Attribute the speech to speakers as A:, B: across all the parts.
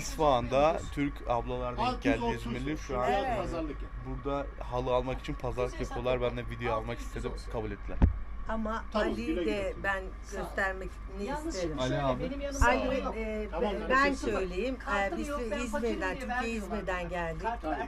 A: İsfahan'da Türk ablalar denk geldi
B: 630
A: İzmirli. Şu an
C: Evet.
A: burada halı almak için pazarlık yapıyorlar. Ben de video almak istedim. Kabul ettiler.
C: Ama
B: Tamam,
C: Ali'yi
B: güle
C: de ben göstermek isterim.
A: Ali
D: şöyle
A: abi.
D: benim yanımda
C: Ali, e,
B: Tamam,
C: ben
B: merak etme.
C: söyleyeyim. E,
D: Kartım
C: biz
D: yok, ben
C: İzmir'den,
D: fakirim diye
C: Türkiye
D: vermiyorlar.
C: İzmir'den geldik.
D: Kart ver.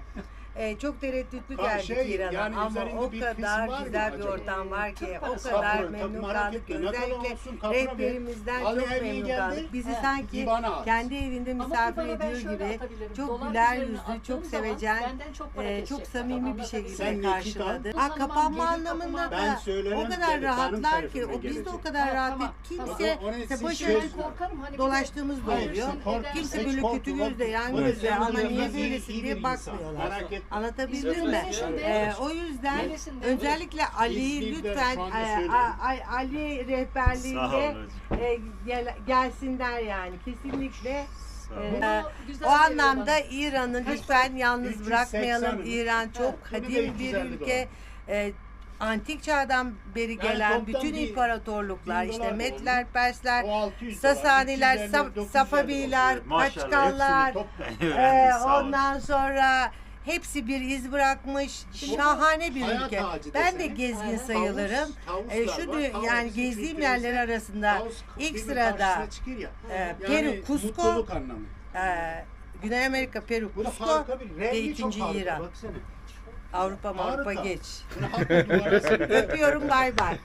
C: E, çok tereddütlü
B: Ha,
C: geldik
B: şey,
C: İran'a
B: yani
C: ama
B: üzerinde
C: o
B: bir
C: kadar
B: kısım var mı
C: güzel bir
B: acaba?
C: ortam var ki, o kadar memnun
B: merak
C: kaldık.
B: etme. Ne kadar
C: Özellikle
B: olsun, kapına
C: rehberimizden
B: Ali
C: çok
B: Erbil
C: memnun
B: geldi,
C: kaldık. Bizi sanki
B: at.
C: kendi evinde
D: Ama
C: misafir
D: ben
C: ediyor
D: şöyle
C: gibi
D: atabilirim.
C: çok
D: Dolar
C: güler
D: üzerine
C: yüzlü,
D: attığım
C: çok
D: zaman
C: sevecen,
D: benden çok para
C: e, çok
D: kesecekler.
C: samimi bir
D: Anlatabiliyor
C: şekilde
B: Sen
C: karşıladı.
D: O
C: Ha, kapanma
D: gelip
C: anlamında
B: Ben
C: da o kadar rahatlar ki o biz de
B: gelecek.
C: o kadar
D: Ha,
C: rahat
D: tamam,
C: kimse işte
B: siz
C: boş
B: şey-
D: korkarım hani bir de-
C: dolaştığımız da
B: Hayır,
C: oluyor.
B: sen korkma,
C: Kimse
B: hiç
C: böyle
B: korkma,
C: kötü
B: korkma.
C: gözle yan gözle ama niye
B: iyi-
C: böylesin
B: iyi bir
C: diye
B: insan.
C: bakmıyorlar.
B: Merak etme.
C: Anlatabildim mi? Ee, o yüzden özellikle Ali'yi
B: İzmir'de
C: lütfen e. A- A- Ali
E: Sağ
C: rehberliğinde
E: olun
C: e, gel- gelsinler yani kesinlikle.
E: Sağ
C: e,
E: olun.
C: O anlamda İran'ı lütfen yalnız
B: 380
C: bırakmayalım.
B: mi?
C: İran çok
B: Evet, da
C: kadim bir
B: 350
C: ülke. E, antik çağdan beri gelen
B: toplam
C: bütün
B: bir
C: imparatorluklar
B: bin
C: işte
B: dolar
C: Medler, Persler,
B: O 600 dolar,
C: Sasaniler,
B: 350,
C: Saf-
B: 950
C: Safaviler.
E: Maşallah,
B: topla.
E: Sağ olun.
C: ondan sonra hepsi bir iz bırakmış. Şahane bir
B: Hayat
C: ülke.
B: ağacı
C: Ben de
B: desene.
C: gezgin sayılırım.
B: Tavus-
C: Ee,
B: tavuslar
C: şu
B: var.
C: dü-
B: Tavus
C: yani gezdiğim yerler arasında
B: tavus
C: ilk
B: birbirinin
C: sırada
B: karşısına ya.
C: e, Peru, Cusco,
B: mutluluk anlamı.
C: e, Güney Amerika, Peru,
B: Bu da
C: Cusco
B: harika bir
C: ve
B: rengi çok
C: ikinci
B: harika,
C: İran.
B: Baksana.
C: Avrupa Avrupa
B: Harika.
C: geç.
B: Bunu duvara.
C: Öpüyorum bay bay.